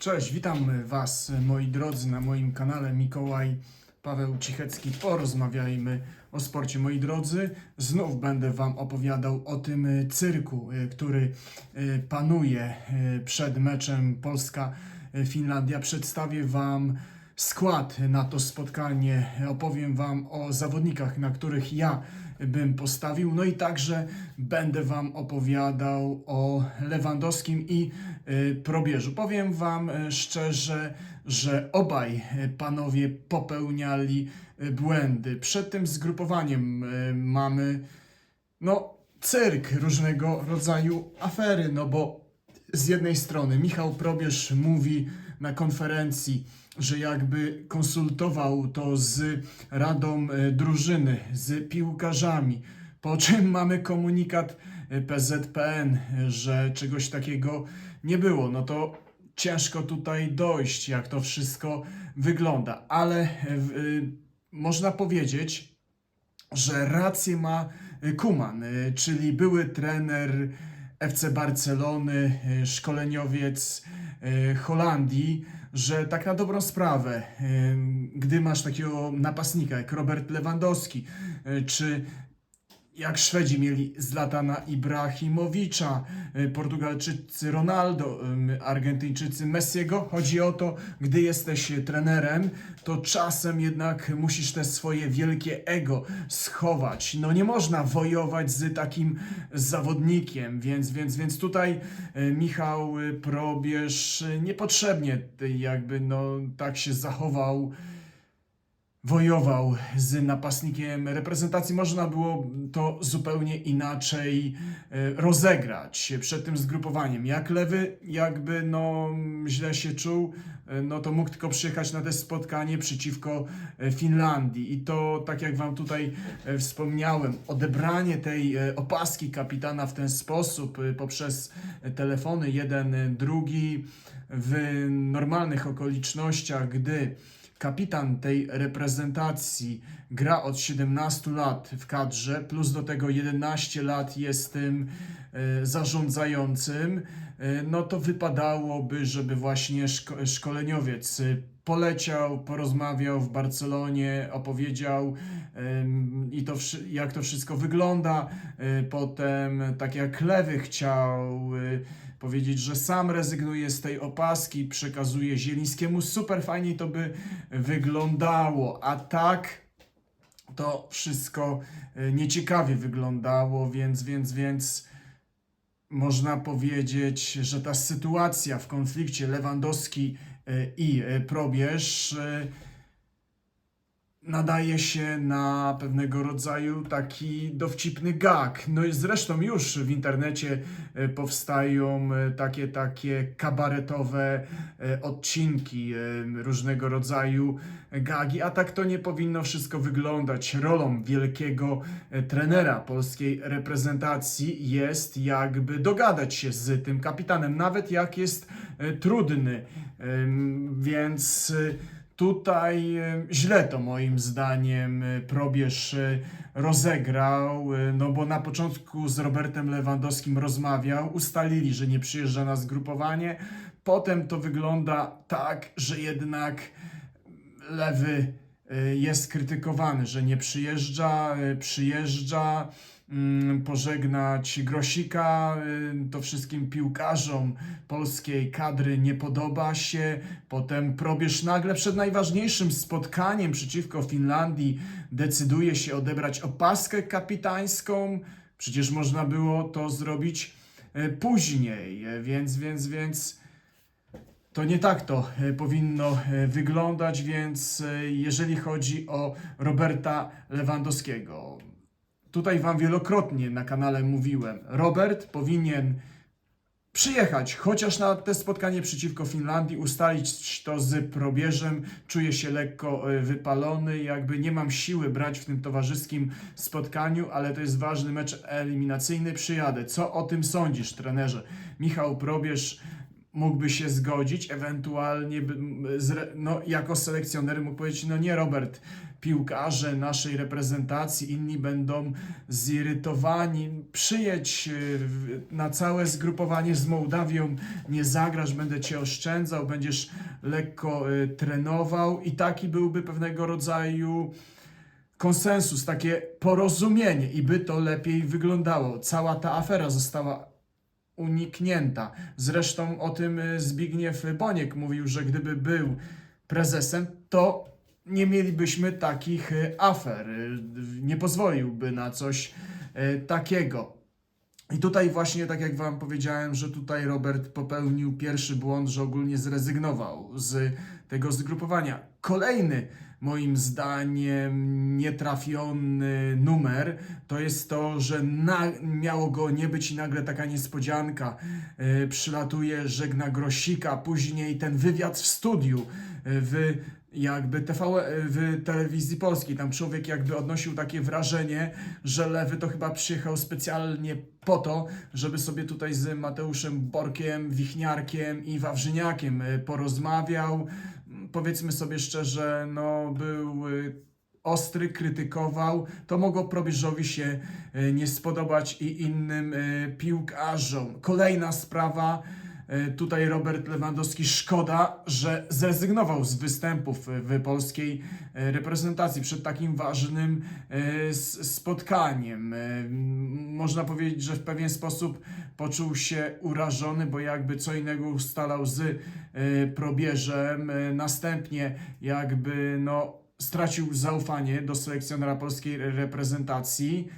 Cześć, witam Was, moi drodzy, na moim kanale Mikołaj Paweł Cichecki. Porozmawiajmy o sporcie, moi drodzy. Znów będę Wam opowiadał o tym cyrku, który y, panuje y, przed meczem Polska-Finlandia. Przedstawię Wam skład na to spotkanie. Opowiem Wam o zawodnikach, na których ja bym postawił. No i także będę Wam opowiadał o Lewandowskim i Probierzu. Powiem Wam y, szczerze, że obaj y, panowie popełniali y, błędy. Przed tym zgrupowaniem y, mamy no, cyrk różnego rodzaju afery, no bo z jednej strony Michał Probierz mówi na konferencji, że jakby konsultował to z radą drużyny, z piłkarzami, po czym mamy komunikat PZPN, że czegoś takiego nie było. No to ciężko tutaj dojść, jak to wszystko wygląda, ale e, y, można powiedzieć, że rację ma y, Kuman, czyli były trener FC Barcelony, szkoleniowiec Holandii, że tak na dobrą sprawę, gdy masz takiego napastnika jak Robert Lewandowski, czy jak Szwedzi mieli Zlatana Ibrahimowicza, y, Portugalczycy Ronaldo, Argentyńczycy Messiego. Chodzi o to, gdy jesteś trenerem, to czasem jednak musisz te swoje wielkie ego schować. No nie można wojować z takim zawodnikiem, więc, więc, więc tutaj y, Michał Probierz y, niepotrzebnie jakby no tak się zachował wojował z napastnikiem reprezentacji. Można było to zupełnie inaczej e, rozegrać przed tym zgrupowaniem. Jak lewy jakby no źle się czuł, e, no to mógł tylko przyjechać na to spotkanie przeciwko e, Finlandii. I to, tak jak wam tutaj wspomniałem, odebranie tej opaski kapitana w ten sposób poprzez telefony jeden, drugi w normalnych okolicznościach, gdy kapitan tej reprezentacji. Gra od 17 lat w kadrze, plus do tego 11 lat jest tym e, zarządzającym, e, no to wypadałoby, żeby właśnie szko- szkoleniowiec e, poleciał, porozmawiał w Barcelonie, opowiedział i to, jak to wszystko wygląda. E, Potem, tak jak Lewy chciał e, powiedzieć, że sam rezygnuje z tej opaski, przekazuje Zielińskiemu. Super fajnie to by wyglądało, a tak to wszystko e, nieciekawie wyglądało, więc, więc, więc można powiedzieć, że ta sytuacja w konflikcie Lewandowski i Probierz e, nadaje się na pewnego rodzaju taki dowcipny gag. No i zresztą już w internecie e, powstają e, takie takie kabaretowe e, odcinki, różnego rodzaju gagi, a tak to nie powinno wszystko wyglądać. Rolą wielkiego trenera polskiej reprezentacji jest jakby dogadać się z tym kapitanem, nawet jak jest trudny. Więc Tutaj e, źle to moim zdaniem e, Probierz e, rozegrał, no bo na początku z Robertem Lewandowskim rozmawiał, ustalili, że nie przyjeżdża na zgrupowanie, potem to wygląda tak, że jednak lewy jest krytykowany, że nie przyjeżdża, e, przyjeżdża mm, pożegnać Grosika, e, to wszystkim piłkarzom polskiej kadry nie podoba się. Potem Probierz nagle przed najważniejszym spotkaniem przeciwko Finlandii decyduje się odebrać opaskę kapitańską. Przecież można było to zrobić później, więc, więc, więc to nie tak to e, powinno e, wyglądać, więc e, jeżeli chodzi o Roberta Lewandowskiego, tutaj Wam wielokrotnie na kanale mówiłem, Robert powinien przyjechać chociaż na te spotkanie przeciwko Finlandii, ustalić to z probierzem. Czuję się lekko wypalony, jakby nie mam siły brać w tym towarzyskim spotkaniu, ale to jest ważny mecz eliminacyjny. Przyjadę. Co o tym sądzisz, trenerze? Michał Probierz mógłby się zgodzić, ewentualnie no, jako selekcjoner mógł powiedzieć, no nie Robert, piłkarze naszej reprezentacji, inni będą zirytowani, przyjedź y, na całe zgrupowanie z Mołdawią, nie zagrasz, będę cię oszczędzał, będziesz lekko y, trenował. I taki byłby pewnego rodzaju konsensus, takie porozumienie. I by to lepiej wyglądało. Cała ta afera została uniknięta. Zresztą o tym y, Zbigniew Boniek mówił, że gdyby był prezesem, to nie mielibyśmy takich y, afer. Y, Nie pozwoliłby na coś takiego. I tutaj właśnie, tak jak wam powiedziałem, że tutaj Robert popełnił pierwszy błąd, że ogólnie zrezygnował z tego zgrupowania. Kolejny, moim zdaniem, nietrafiony numer, to jest to, że na, miało go nie być i nagle taka niespodzianka. Yy, przylatuje, żegna Grosika, później ten wywiad w studiu, yy, w jakby TV, w telewizji polskiej. Tam człowiek jakby odnosił takie wrażenie, że Lewy to chyba przyjechał specjalnie po to, żeby sobie tutaj z Mateuszem Borkiem, Wichniarkiem i Wawrzyniakiem porozmawiał. Powiedzmy sobie szczerze, no był y, ostry, krytykował. To mogło Probierzowi się y, nie spodobać i innym y, piłkarzom. Kolejna sprawa. Y, Tutaj Robert Lewandowski szkoda, że zrezygnował z występów y, w polskiej y, reprezentacji przed takim ważnym spotkaniem. Można powiedzieć, że w pewien sposób poczuł się urażony, bo jakby co innego ustalał z probierzem. Następnie jakby no, stracił zaufanie do selekcjonera polskiej reprezentacji.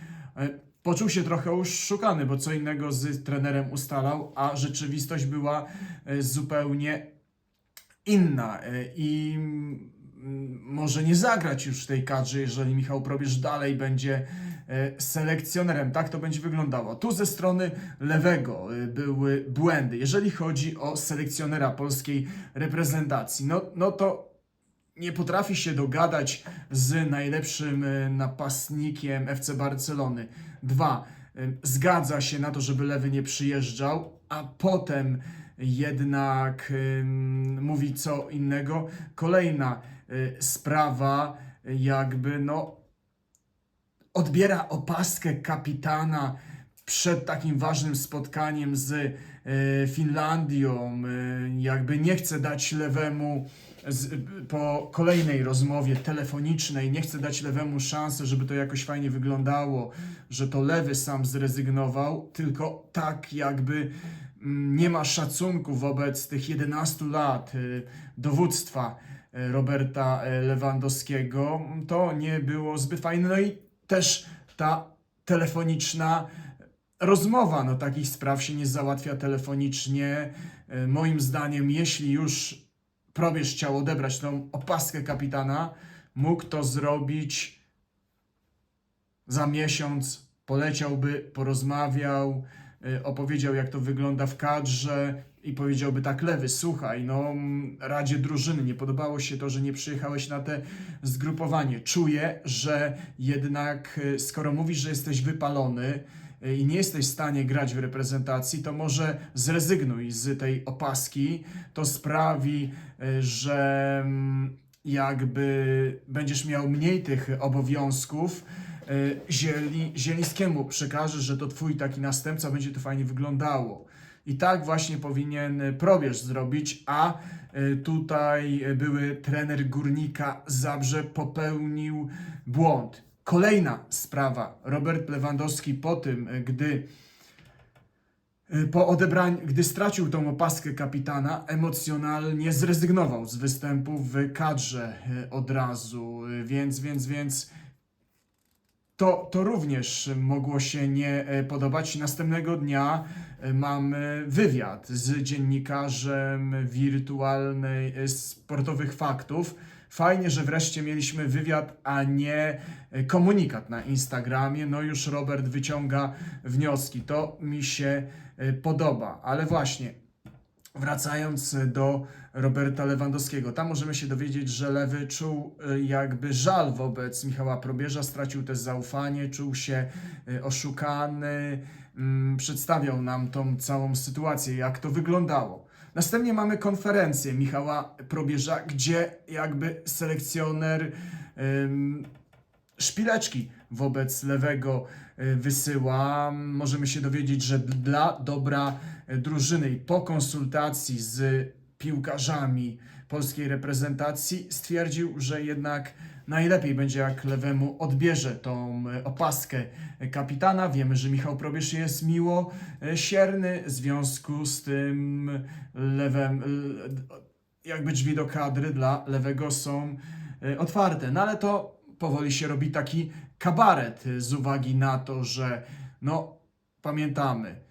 Poczuł się trochę oszukany, bo co innego z trenerem ustalał, a rzeczywistość była y, zupełnie inna. Y, I mm, może nie zagrać już w tej kadrze, jeżeli Michał Probierz dalej będzie y, selekcjonerem. Tak to będzie wyglądało. Tu ze strony lewego były błędy. Jeżeli chodzi o selekcjonera polskiej reprezentacji, no, no to nie potrafi się dogadać z najlepszym napastnikiem FC Barcelony. Dwa, zgadza się na to, żeby lewy nie przyjeżdżał, a potem jednak mówi co innego. Kolejna y, sprawa, jakby no odbiera opaskę kapitana przed takim ważnym spotkaniem z e, Finlandią. E, jakby nie chce dać lewemu z, po kolejnej rozmowie telefonicznej, nie chce dać lewemu szansy, żeby to jakoś fajnie wyglądało, że to lewy sam zrezygnował, tylko tak jakby mm, nie ma szacunku wobec tych 11 lat e, dowództwa e, Roberta e, Lewandowskiego, to nie było zbyt fajne. No i też ta telefoniczna rozmowa, no takich spraw się nie załatwia telefonicznie. Moim zdaniem, jeśli już probierz chciał odebrać tą opaskę kapitana, mógł to zrobić za miesiąc, poleciałby, porozmawiał, opowiedział jak to wygląda w kadrze i powiedziałby tak, Lewy, słuchaj, no Radzie Drużyny, nie podobało się to, że nie przyjechałeś na te zgrupowanie. Czuję, że jednak y, skoro mówisz, że jesteś wypalony y, i nie jesteś w stanie grać w reprezentacji, to może zrezygnuj z tej opaski. To sprawi, y, że jakby będziesz miał mniej tych obowiązków. Y, Zieli, Zielińskiemu przekażesz, że to twój taki następca, będzie to fajnie wyglądało. I tak właśnie powinien probierz zrobić, a y, tutaj były trener Górnika Zabrze popełnił błąd. Kolejna sprawa. Robert Lewandowski po tym, y, gdy po odebraniu, gdy stracił tą opaskę kapitana, emocjonalnie zrezygnował z występu w kadrze od razu, więc, więc, więc to, to również mogło się nie e, podobać. Następnego dnia e, mamy wywiad z dziennikarzem wirtualnej e, sportowych faktów. Fajnie, że wreszcie mieliśmy wywiad, a nie komunikat na Instagramie. No już Robert wyciąga wnioski. To mi się podoba. Ale właśnie, Wracając do Roberta Lewandowskiego, tam możemy się dowiedzieć, że Lewy czuł y, jakby żal wobec Michała Probierza, stracił też zaufanie, czuł się y, oszukany, mm, przedstawiał nam tą całą sytuację, jak to wyglądało. Następnie mamy konferencję Michała Probierza, gdzie jakby selekcjoner szpileczki wobec lewego y, wysyła. Możemy się dowiedzieć, że dla dobra drużyny i po konsultacji z piłkarzami polskiej reprezentacji stwierdził, że jednak najlepiej będzie jak lewemu odbierze tą y, opaskę kapitana. Wiemy, że Michał Probierz jest miło y, sierny, w związku z tym lewem jakby drzwi do kadry dla lewego są y, otwarte. No ale to powoli się robi taki kabaret z uwagi na to, że no pamiętamy,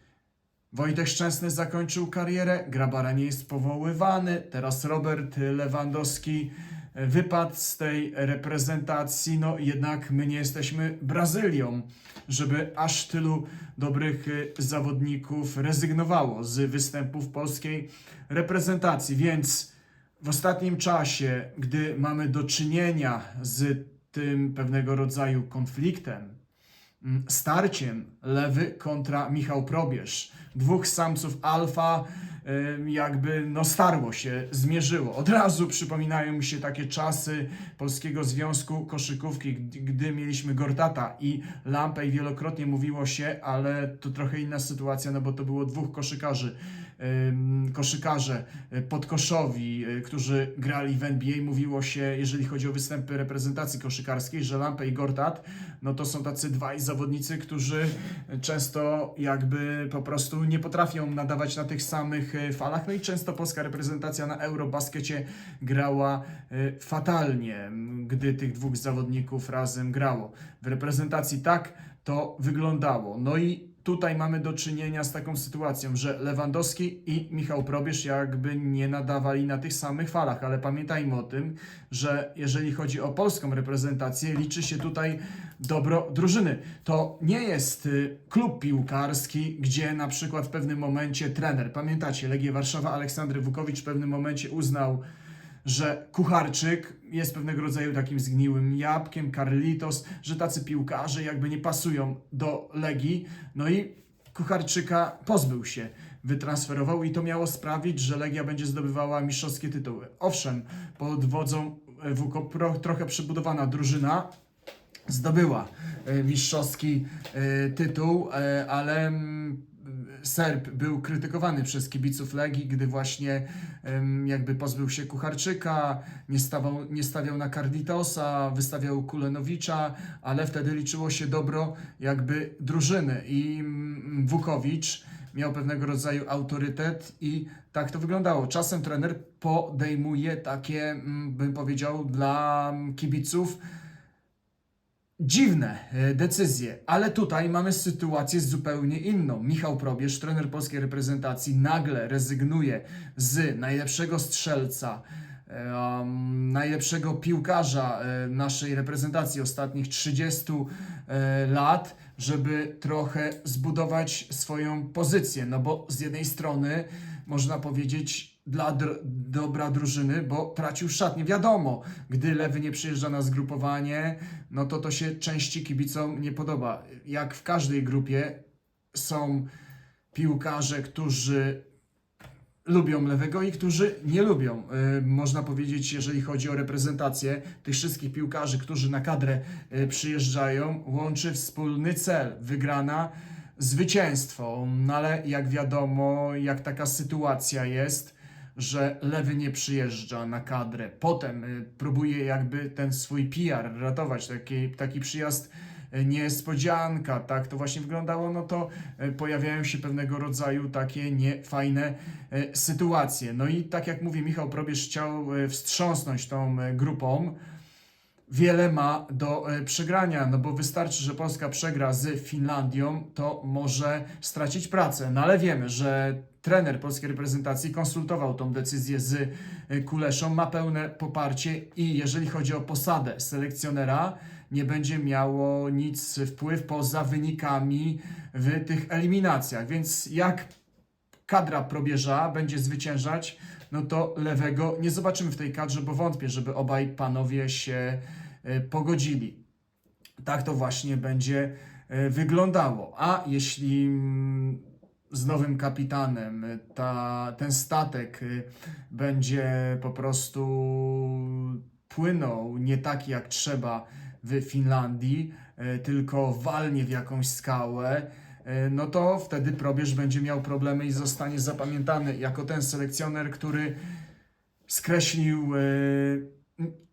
Wojtek Szczęsny zakończył karierę, Grabara nie jest powoływany, teraz Robert Lewandowski. Wypadł z tej reprezentacji, no jednak my nie jesteśmy Brazylią, żeby aż tylu dobrych y, zawodników rezygnowało z występów polskiej reprezentacji, więc w ostatnim czasie, gdy mamy do czynienia z tym pewnego rodzaju konfliktem, starciem Lewy kontra Michał Probierz, dwóch samców alfa, jakby no starło się, zmierzyło. Od razu przypominają mi się takie czasy Polskiego Związku Koszykówki, gdy, mieliśmy Gortata i Lampę i wielokrotnie mówiło się, ale to trochę inna sytuacja, no bo to było dwóch koszykarzy, koszykarze y, podkoszowi, y, którzy grali w NBA. Mówiło się, jeżeli chodzi o występy reprezentacji koszykarskiej, że Lampę i Gortat, no to są tacy dwaj zawodnicy, którzy często jakby po prostu nie potrafią nadawać na tych samych y, falach. No i często polska reprezentacja na Eurobaskecie grała fatalnie, gdy tych dwóch zawodników razem grało. W reprezentacji tak to wyglądało. No i tutaj mamy do czynienia z taką sytuacją, że Lewandowski i Michał Probierz jakby nie nadawali na tych samych falach, ale pamiętajmy o tym, że jeżeli chodzi o polską reprezentację, liczy się tutaj dobro drużyny. To nie jest y, klub piłkarski, gdzie na przykład w pewnym momencie trener, pamiętacie, Legię Warszawa, Aleksander Wukowicz w pewnym momencie uznał, że Kucharczyk jest pewnego rodzaju takim zgniłym jabłkiem, Carlitos, że tacy piłkarze jakby nie pasują do Legii, no i Kucharczyka pozbył się, wytransferował i to miało sprawić, że Legia będzie zdobywała mistrzowskie tytuły. Owszem, pod wodzą e, pro- trochę przebudowana drużyna zdobyła e, mistrzowski e, tytuł, ale mm, Serb był krytykowany przez kibiców Legii, gdy właśnie jakby pozbył się Kucharczyka, nie, stawał, nie stawiał na Carlitosa, wystawiał Kulenowicza, ale wtedy liczyło się dobro jakby drużyny i mm, Wukowicz miał pewnego rodzaju autorytet i tak to wyglądało. Czasem trener podejmuje takie, mm, bym powiedział, dla kibiców dziwne e, decyzje, ale tutaj mamy sytuację zupełnie inną. Michał Probierz, trener polskiej reprezentacji, nagle rezygnuje z najlepszego strzelca, e, um, najlepszego piłkarza e, naszej reprezentacji ostatnich 30 e, lat, żeby trochę zbudować swoją pozycję. No bo z jednej strony można powiedzieć dla dr- dobra drużyny, bo tracił szatnię. Wiadomo, gdy lewy nie przyjeżdża na zgrupowanie, no to to się części kibicom nie podoba. Jak w każdej grupie są piłkarze, którzy lubią lewego i którzy nie lubią. Yy, można powiedzieć, jeżeli chodzi o reprezentację tych wszystkich piłkarzy, którzy na kadrę yy, przyjeżdżają, łączy wspólny cel wygrana, zwycięstwo. No ale jak wiadomo, jak taka sytuacja jest, że lewy nie przyjeżdża na kadrę, potem y, próbuje jakby ten swój PR ratować, taki, taki przyjazd y, niespodzianka, tak? To właśnie wyglądało, no to y, pojawiają się pewnego rodzaju takie niefajne sytuacje. No i tak jak mówi Michał Probierz chciał wstrząsnąć tą grupą, wiele ma do e, przegrania, no bo wystarczy, że Polska przegra z Finlandią, to może stracić pracę. No ale wiemy, że trener polskiej reprezentacji konsultował tą decyzję z e, Kuleszą, ma pełne poparcie i jeżeli chodzi o posadę selekcjonera, nie będzie miało nic wpływ poza wynikami w tych eliminacjach. Więc jak kadra probierza będzie zwyciężać, no to lewego nie zobaczymy w tej kadrze, bo wątpię, żeby obaj panowie się pogodzili. Tak to właśnie będzie e, wyglądało. A jeśli mm, z nowym kapitanem. Ta, ten statek będzie po prostu płynął nie tak jak trzeba w Finlandii, tylko walnie w jakąś skałę, no to wtedy probierz będzie miał problemy i zostanie zapamiętany jako ten selekcjoner, który skreślił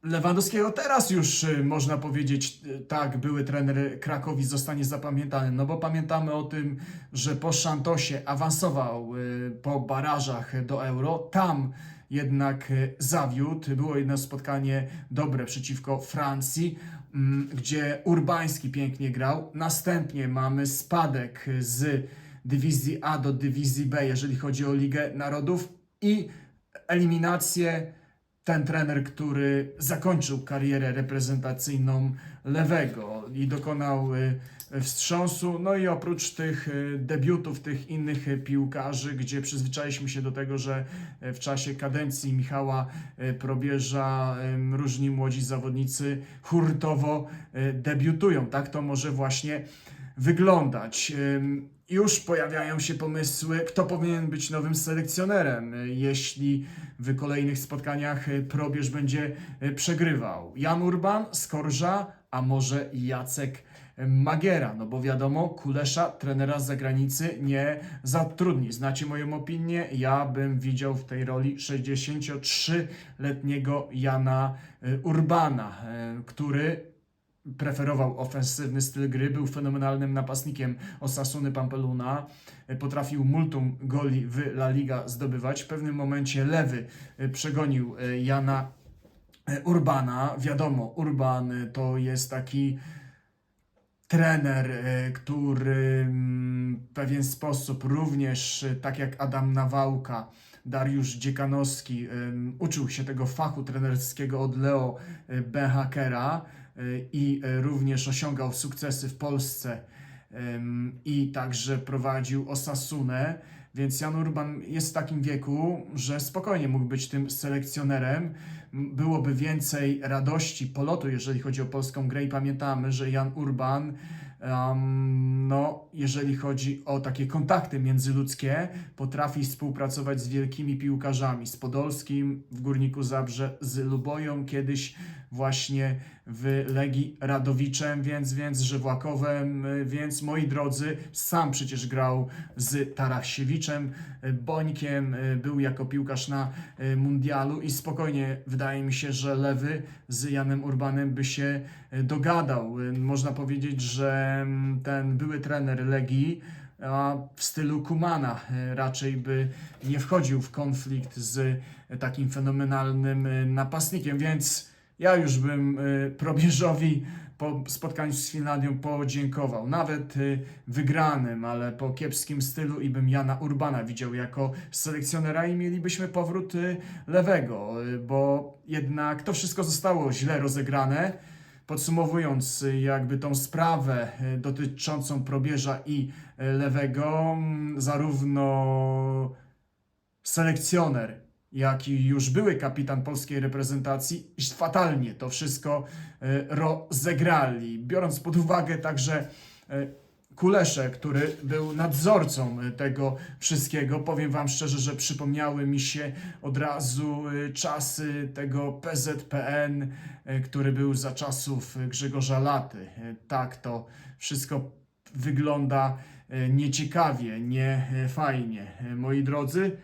Lewandowskiego. Teraz już y, można powiedzieć, y, tak, były trener Krakowi zostanie zapamiętany, no bo pamiętamy o tym, że po Szantosie awansował y, po barażach do Euro. Tam jednak zawiódł. Było jedno spotkanie dobre przeciwko Francji, mm, gdzie Urbański pięknie grał. Następnie mamy spadek z dywizji A do dywizji B, jeżeli chodzi o Ligę Narodów i eliminację ten trener, który zakończył karierę reprezentacyjną lewego i dokonał y, wstrząsu. No i oprócz tych y, debiutów tych innych y, piłkarzy, gdzie przyzwyczailiśmy się do tego, że w czasie kadencji Michała Probierza różni młodzi zawodnicy hurtowo debiutują. Tak to może właśnie wyglądać. Już pojawiają się pomysły, kto powinien być nowym selekcjonerem, jeśli w kolejnych spotkaniach y, probierz będzie y, przegrywał. Jan Urban, Skorża, a może Jacek Magiera, no bo wiadomo, Kulesza, trenera z zagranicy, nie zatrudni. Znacie moją opinię? Ja bym widział w tej roli 63-letniego Jana Urbana, który preferował ofensywny styl gry, był fenomenalnym napastnikiem Osasuny Pampeluna, y, potrafił multum goli w La Liga zdobywać. W pewnym momencie lewy y, przegonił y, Jana Urbana. Wiadomo, Urban to jest taki trener, który mm, w pewien sposób również, tak jak Adam Nawałka, Dariusz Dziekanowski, uczył się tego fachu trenerskiego od Leo Benhakera i y, również osiągał sukcesy w Polsce i także prowadził Osasunę, więc Jan Urban jest w takim wieku, że spokojnie mógł być tym selekcjonerem. Byłoby więcej radości, polotu, jeżeli chodzi o polską grę. I pamiętamy, że Jan Urban Em, no, jeżeli chodzi o takie kontakty międzyludzkie, potrafi współpracować z wielkimi piłkarzami, z Podolskim w Górniku Zabrze, z Luboją kiedyś właśnie w Legii Radowiczem, więc, więc Żywłakowem, więc moi drodzy, sam przecież grał z Tarasiewiczem, Bońkiem, był jako piłkarz na y, mundialu i spokojnie wydaje mi się, że Lewy z Janem Urbanem by się y, dogadał. Y, Można powiedzieć, że mm, ten były trener Legii a w stylu Kumana raczej by nie wchodził w konflikt z takim fenomenalnym napastnikiem, więc ja już bym y, probierzowi po spotkaniu z Finlandią podziękował. Nawet y, wygranym, ale po kiepskim stylu i bym Jana Urbana widział jako selekcjonera i mielibyśmy powrót y, lewego, bo jednak to wszystko zostało źle rozegrane. Podsumowując jakby tą sprawę dotyczącą probierza i lewego, mm, zarówno selekcjoner, jak i już były kapitan polskiej reprezentacji, fatalnie to wszystko e, rozegrali. Biorąc pod uwagę także e, Kuleszę, który był nadzorcą e, tego wszystkiego, powiem Wam szczerze, że przypomniały mi się od razu czasy tego PZPN, który był za czasów Grzegorza Laty. Tak to wszystko wygląda nieciekawie, nie fajnie. Moi drodzy,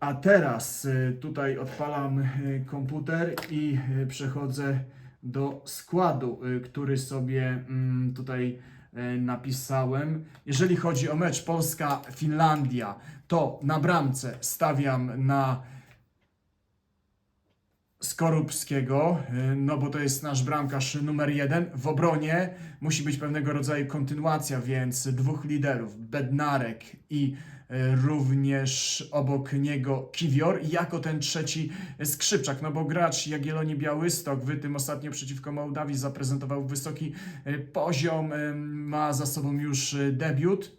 a teraz y, tutaj odpalam y, komputer i y, przechodzę do składu, który sobie mm, tutaj napisałem. Jeżeli chodzi o mecz Polska-Finlandia, to na bramce stawiam na Skorupskiego, no bo to jest nasz bramkarz numer jeden. W obronie musi być pewnego rodzaju kontynuacja, więc dwóch liderów, Bednarek i również obok niego Kiwior jako ten trzeci Skrzypczak, no bo gracz Jagiellonii Białystok w tym ostatnio przeciwko Mołdawii zaprezentował wysoki y, poziom, y, ma za sobą już y, debiut.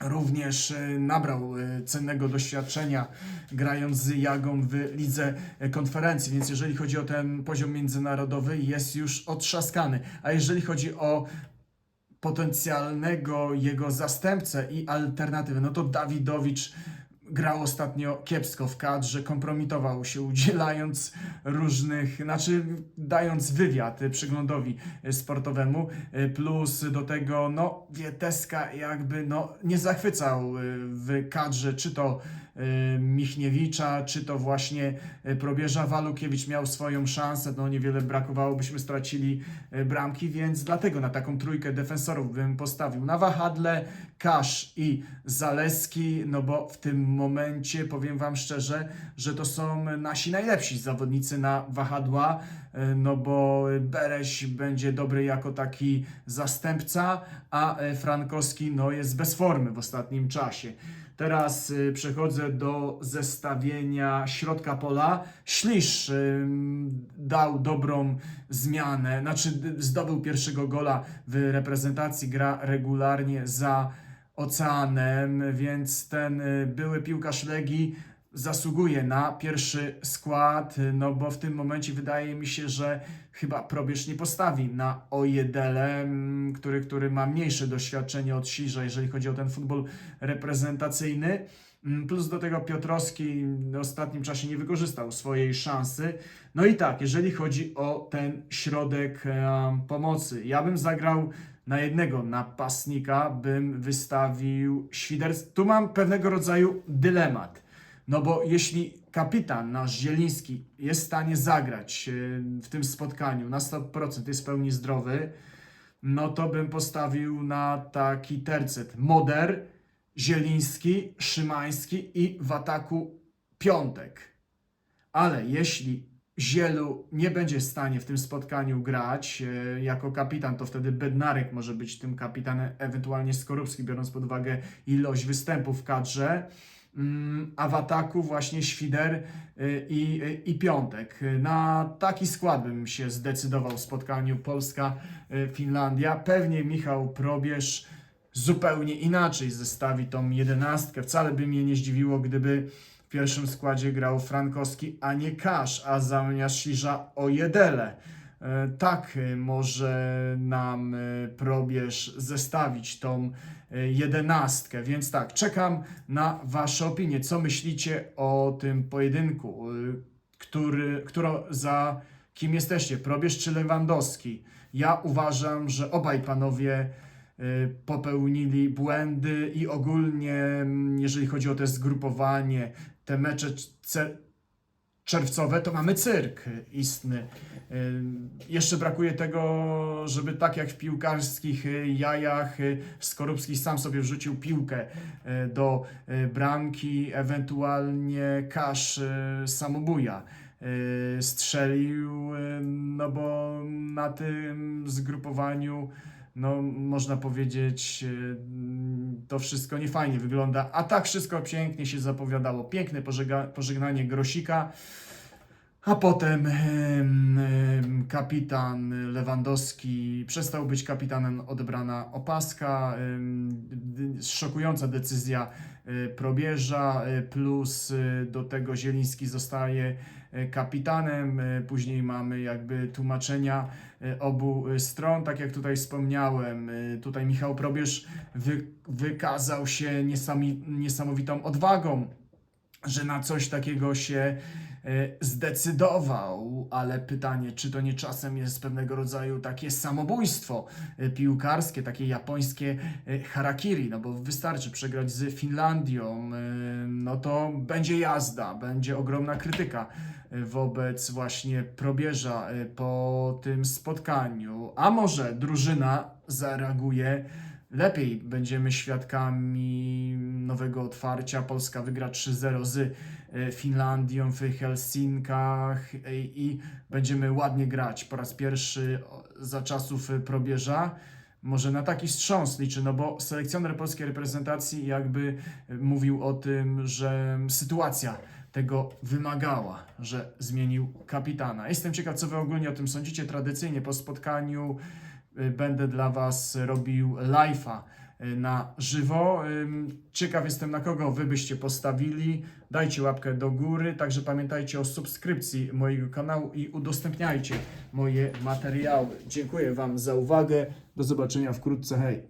Również e, nabrał e, cennego doświadczenia grając z Jagą w lidze e, konferencji, więc jeżeli chodzi o ten poziom międzynarodowy, jest już otrzaskany. A jeżeli chodzi o potencjalnego jego zastępcę i alternatywę, no to Dawidowicz grał ostatnio kiepsko w kadrze, kompromitował się, udzielając różnych, znaczy dając wywiad przyglądowi sportowemu, plus do tego, no, Wieteska jakby, no, nie zachwycał y, w kadrze, czy to Michniewicza, czy to właśnie y, Probierza Walukiewicz miał swoją szansę, no niewiele brakowało, byśmy stracili y, bramki, więc dlatego na taką trójkę defensorów bym postawił na wahadle Kasz i Zaleski, no bo w tym momencie powiem Wam szczerze, że to są nasi najlepsi zawodnicy na wahadła, y, no bo Bereś będzie dobry jako taki zastępca, a y, Frankowski no jest bez formy w ostatnim czasie. Teraz y, przechodzę do zestawienia środka pola. Ślisz dał dobrą zmianę, znaczy zdobył pierwszego gola w reprezentacji, gra regularnie za oceanem, więc ten y, były piłkarz Legii zasługuje na pierwszy skład, no bo w tym momencie wydaje mi się, że chyba probierz nie postawi na Ojedele, mm, który, który ma mniejsze doświadczenie od Siża, jeżeli chodzi o ten futbol reprezentacyjny. Mm, Plus do tego Piotrowski w ostatnim czasie nie wykorzystał swojej szansy. No i tak, jeżeli chodzi o ten środek em, pomocy, ja bym zagrał na jednego napastnika, bym wystawił Świderski. Tu mam pewnego rodzaju dylemat. No bo jeśli kapitan nasz Zieliński jest w stanie zagrać e, w tym spotkaniu na 100%, jest w pełni zdrowy, no to bym postawił na taki tercet. Moder, Zieliński, Szymański i w ataku Piątek. Ale jeśli Zielu nie będzie w stanie w tym spotkaniu grać e, jako kapitan, to wtedy Bednarek może być tym kapitanem, ewentualnie Skorupski, biorąc pod uwagę ilość występów w kadrze. Mm, A w ataku właśnie Świder y, i, i Piątek. Na taki skład bym się zdecydował w spotkaniu Polska-Finlandia. Pewnie Michał Probierz zupełnie inaczej zestawi tą jedenastkę. Wcale by mnie nie zdziwiło, gdyby w pierwszym składzie grał Frankowski, a nie Kasz, a zamiast Śliża o Jedele. E, Tak e, może nam e, Probierz zestawić tą jedenastkę, więc tak, czekam na Wasze opinie. Co myślicie o tym pojedynku? Który, którą, za kim jesteście? Probierz czy Lewandowski? Ja uważam, że obaj panowie popełnili błędy i ogólnie, jeżeli chodzi o te zgrupowanie, te mecze czerwcowe, to mamy cyrk istny. Jeszcze brakuje tego, żeby tak jak w piłkarskich y, jajach y, Skorupski sam sobie wrzucił piłkę y, do bramki, ewentualnie Kasz samobuja strzelił, no bo na tym zgrupowaniu no można powiedzieć, to wszystko nie fajnie wygląda, a tak wszystko pięknie się zapowiadało. Piękne pożegnanie Grosika, a potem em, em, kapitan Lewandowski przestał być kapitanem, odebrana opaska, szokująca decyzja y, probierza, y, plus y, do tego Zieliński zostaje kapitanem, później mamy jakby tłumaczenia obu stron, tak jak tutaj wspomniałem, tutaj Michał Probierz wy, wykazał się niesamowitą odwagą, że na coś takiego się e, zdecydował, ale pytanie, czy to nie czasem jest pewnego rodzaju takie samobójstwo e, piłkarskie, takie japońskie e, harakiri, no bo wystarczy przegrać z Finlandią, e, no to będzie jazda, będzie ogromna krytyka e, wobec właśnie probierza e, po tym spotkaniu, a może drużyna zareaguje lepiej. Będziemy świadkami nowego otwarcia. Polska wygra 3-0 z e, Finlandią w Helsinkach e, i będziemy ładnie grać po raz pierwszy za czasów e, probierza. Może na taki wstrząs liczy, no bo selekcjoner polskiej reprezentacji jakby mówił o tym, że sytuacja tego wymagała, że zmienił kapitana. Jestem ciekaw, co wy ogólnie o tym sądzicie. Tradycyjnie po spotkaniu będę dla Was robił live'a y, na żywo. Ciekaw jestem, na kogo wy byście postawili. Dajcie łapkę do góry, także pamiętajcie o subskrypcji mojego kanału i udostępniajcie moje materiały. Dziękuję Wam za uwagę. Do zobaczenia wkrótce. Hej!